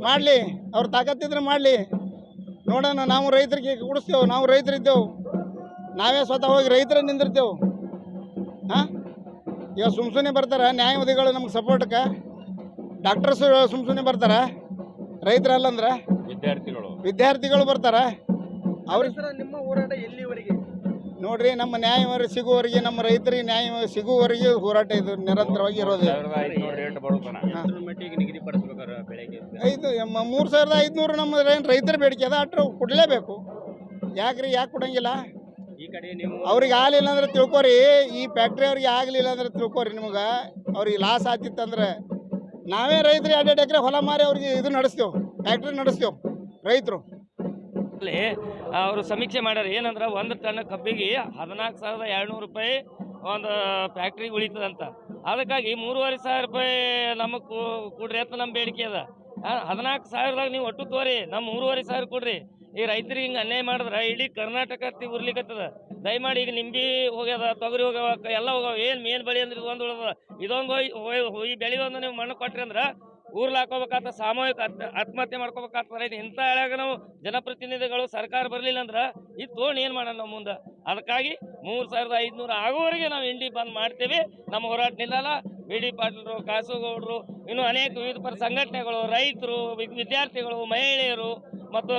ಮಾಡಲಿ ಅವ್ರ ತಾಕತ್ತಿದ್ರೆ ಮಾಡಲಿ. ನೋಡೋಣ ನಾವು ರೈತರಿಗೆ ಕೊಡಿಸ್ತೇವೆ ನಾವು ರೈತರಿದ್ದೇವೆ. ನಾವೇ ಸ್ವತಃ ಹೋಗಿ ರೈತರ ನಿಂದಿರ್ತೇವೆ. ಹಾಂ? ಈಗ ಸುಮ್ ಸುಮ್ಮನೆ ಬರ್ತಾರೆ ನ್ಯಾಯವಾದಿಗಳು ನಮ್ಗೆ ಸಪೋರ್ಟ್ಗೆ ಡಾಕ್ಟರ್ಸ್ ಸುಮ್ ಸುಮ್ಮನೆ ಬರ್ತಾರೆ ರೈತರಲ್ಲಂದ್ರೆ ವಿದ್ಯಾರ್ಥಿಗಳು. ವಿದ್ಯಾರ್ಥಿಗಳು ಬರ್ತಾರೆ. ಅವ್ರ ನಿಮ್ಮ ಹೋರಾಟ ಎಲ್ಲಿವರೆಗೆ? ನೋಡ್ರಿ ನಮ್ಮ ನ್ಯಾಯ ಸಿಗುವವರೆಗೆ ನಮ್ಮ ರೈತರಿಗೆ ನ್ಯಾಯ ಸಿಗುವವರೆಗೆ ಹೋರಾಟ ಇದು ನಿರಂತರವಾಗಿ ಇರೋದು. ಐದು ಮೂರು ಸಾವಿರದ ಐದುನೂರು ನಮ್ಮ ರೈತರ ಬೇಡಿಕೆ ಅದ ಅಟ್ರ ಕೊಡ್ಲೇಬೇಕು. ಯಾಕ್ರಿ ಯಾಕೆ ಕೊಡಂಗಿಲ್ಲ? ಈ ಕಡೆ ನೀವು ಅವ್ರಿಗೆ ಆಗಲಿಲ್ಲ ಅಂದ್ರೆ ತಿಳ್ಕೊರಿ ಈ ಫ್ಯಾಕ್ಟ್ರಿ ಅವ್ರಿಗೆ ಆಗಲಿಲ್ಲ ಅಂದ್ರೆ ತಿಳ್ಕೊರಿ ನಿಮ್ಗೆ. ಅವ್ರಿಗೆ ಲಾಸ್ ಆತಿತ್ತಂದ್ರೆ ನಾವೇ ರೈತರು ಎರಡೆರಡು ಎಕರೆ ಹೊಲ ಮಾರಿ ಅವ್ರಿಗೆ ಇದು ನಡೆಸ್ತೇವೆ ಫ್ಯಾಕ್ಟ್ರಿ ನಡೆಸ್ತೇವೆ ರೈತರು. ಅವರು ಸಮೀಕ್ಷೆ ಮಾಡ್ಯಾರ. ಏನಂದ್ರೆ ಒಂದು ಟನ್ ಕಬ್ಬಿಗೆ ಹದಿನಾಲ್ಕು ಸಾವಿರದ ಎರಡುನೂರು ರೂಪಾಯಿ ಒಂದು ಫ್ಯಾಕ್ಟ್ರಿಗೆ ಉಳಿತದಂತ. ಅದಕ್ಕಾಗಿ ಮೂರುವರೆ ಸಾವಿರ ರೂಪಾಯಿ ನಮಗೆ ಕೊಡ್ರಿ ಅಂತ ನಮ್ಮ ಬೇಡಿಕೆ ಅದ. ಹದಿನಾಲ್ಕು ಸಾವಿರದಾಗ ನೀವು ಒಟ್ಟು ತೋರಿ ನಮ್ಮ ಮೂರುವರೆ ಸಾವಿರ ಕೊಡ್ರಿ. ಈ ರೈತರಿಗೆ ಹಿಂಗೆ ಅನ್ಯಾಯ ಮಾಡಿದ್ರೆ ಇಡೀ ಕರ್ನಾಟಕ ಉರ್ಲಿಕ್ಕತ್ತದ ದಯಮಾಡಿ ಈಗ ನಿಂಬಿ ಹೋಗ್ಯದ, ತೊಗರಿ ಹೋಗ್ಯಾವ ಎಲ್ಲ ಹೋಗ್ಯಾವ. ಏನು ಮೇನ್ ಬೆಳೆ ಅಂದ್ರೆ ಇದೊಂದು ಒಂದು ಉಳ್ದದ ಇದೊಂದು ಹೋಯ್- ಹೋಯ್ ಬೆಳೆ ಒಂದು ನೀವು ಮಣ್ಣು ಕೊಟ್ರಿ ಅಂದ್ರೆ ಊರ್ಲ್ ಹಾಕೋಬೇಕಾತ, ಸಾಮೂಹಿಕ ಆತ್ಮ- ಆತ್ಮಹತ್ಯೆ ಮಾಡ್ಕೋಬೇಕಾಗ್ತದೆ. ಇದು ಇಂಥ ಹೇಳಾಗ ನಾವು ಜನಪ್ರತಿನಿಧಿಗಳು ಸರ್ಕಾರ ಬರಲಿಲ್ಲ ಅಂದ್ರೆ ಇದು ತೋಣ ಏನು ಮಾಡೋಣ ನಾವು ಮುಂದೆ? ಅದಕ್ಕಾಗಿ ಮೂರು ಸಾವಿರದ ಐದುನೂರು ಆಗೋವರೆಗೆ ನಾವು ಇಂಡಿ ಬಂದ್ ಮಾಡ್ತೇವೆ. ನಮ್ಮ ಹೋರಾಟ ನಿಲ್ಲಲ್ಲ. ಬಿ ಡಿ ಪಾಟೀಲರು ಕಾಸುಗೌಡರು, ಇನ್ನು ಅನೇಕ ವಿವಿಧ ಪರ ಸಂಘಟನೆಗಳು, ರೈತರು ವಿದ್ಯಾರ್ಥಿಗಳು, ಮಹಿಳೆಯರು ಮತ್ತು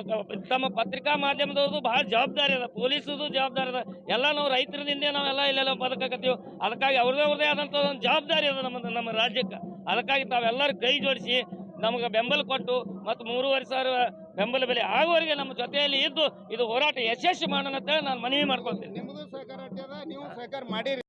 ತಮ್ಮ ಪತ್ರಿಕಾ ಮಾಧ್ಯಮದವ್ರದ್ದು ಭಾಳ ಜವಾಬ್ದಾರಿ ಅದ ಪೊಲೀಸದು ಜವಾಬ್ದಾರಿ ಅದ. ಎಲ್ಲ ನಾವು ರೈತರದಿಂದ ನಾವೆಲ್ಲ ಇಲ್ಲೆಲ್ಲ ಬದುಕಕತ್ತೀವಿ ಅದಕ್ಕಾಗಿ ಅವ್ರದೇ ಅವ್ರದೇ ಆದಂಥ ಒಂದು ಜವಾಬ್ದಾರಿ ಅದ ನಮ್ಮ ನಮ್ಮ ರಾಜ್ಯಕ್ಕೆ. ಅದಕ್ಕಾಗಿ ತಾವೆಲ್ಲರೂ ಕೈ ಜೋಡಿಸಿ ನಮಗೆ ಬೆಂಬಲ ಕೊಟ್ಟು ಮತ್ತು ಮೂರುವರೆ ಸಾವಿರ ಬೆಂಬಲ ಬೆಲೆ ಆಗುವವರೆಗೆ ನಮ್ಮ ಜೊತೆಯಲ್ಲಿ ಇದ್ದು ಇದು ಹೋರಾಟ ಯಶಸ್ವಿ ಮಾಡೋಣ ಅಂತೇಳಿ ನಾನು ಮನವಿ ಮಾಡ್ಕೊಳ್ತೀನಿ. ನಿಮ್ಮದು ಸಹಕಾರ ನೀವು ಸಹಕಾರ ಮಾಡಿರಿ.